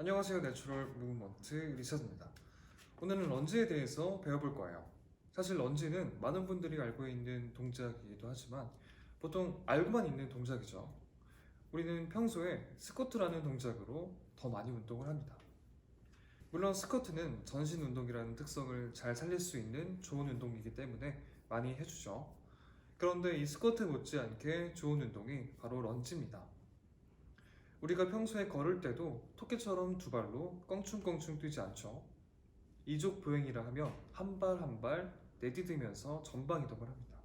안녕하세요 내추럴 무브먼트 리사드입니다. 오늘은 런지에 대해서 배워볼 거예요. 사실 런지는 많은 분들이 알고 있는 동작이기도 하지만 보통 알고만 있는 동작이죠. 우리는 평소에 스쿼트라는 동작으로 더 많이 운동을 합니다. 물론 스쿼트는 전신 운동이라는 특성을 잘 살릴 수 있는 좋은 운동이기 때문에 많이 해주죠. 그런데 이 스쿼트 못지않게 좋은 운동이 바로 런지입니다. 우리가 평소에 걸을 때도 토끼처럼 두 발로 껑충껑충 뛰지 않죠. 이족 보행이라 하면 한발 한 발 내디디면서 전방 이동을 합니다.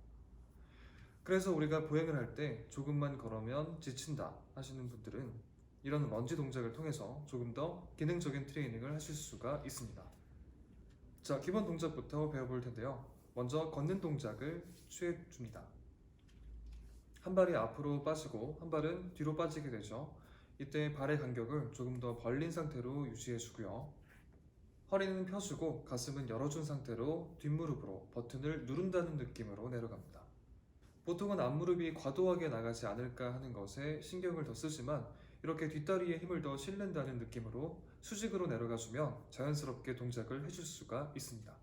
그래서 우리가 보행을 할 때 조금만 걸으면 지친다 하시는 분들은 이런 런지 동작을 통해서 조금 더 기능적인 트레이닝을 하실 수가 있습니다. 자, 기본 동작부터 배워볼 텐데요. 먼저 걷는 동작을 취해 줍니다. 한 발이 앞으로 빠지고 한 발은 뒤로 빠지게 되죠. 이때 발의 간격을 조금 더 벌린 상태로 유지해 주고요. 허리는 펴주고 가슴은 열어준 상태로 뒷무릎으로 버튼을 누른다는 느낌으로 내려갑니다. 보통은 앞무릎이 과도하게 나가지 않을까 하는 것에 신경을 더 쓰지만 이렇게 뒷다리에 힘을 더 실는다는 느낌으로 수직으로 내려가 주면 자연스럽게 동작을 해줄 수가 있습니다.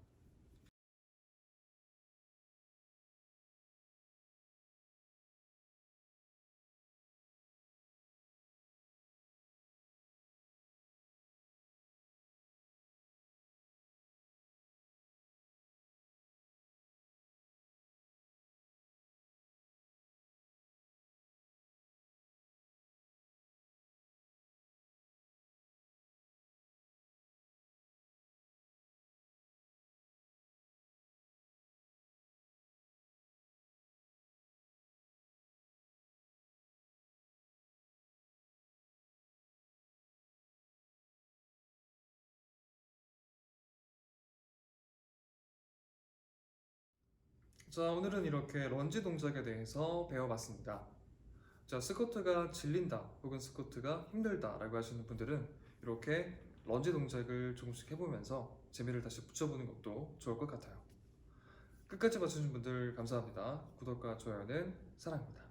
자, 오늘은 이렇게 런지 동작에 대해서 배워봤습니다. 자, 스쿼트가 질린다 혹은 스쿼트가 힘들다 라고 하시는 분들은 이렇게 런지 동작을 조금씩 해보면서 재미를 다시 붙여보는 것도 좋을 것 같아요. 끝까지 봐주신 분들 감사합니다. 구독과 좋아요는 사랑입니다.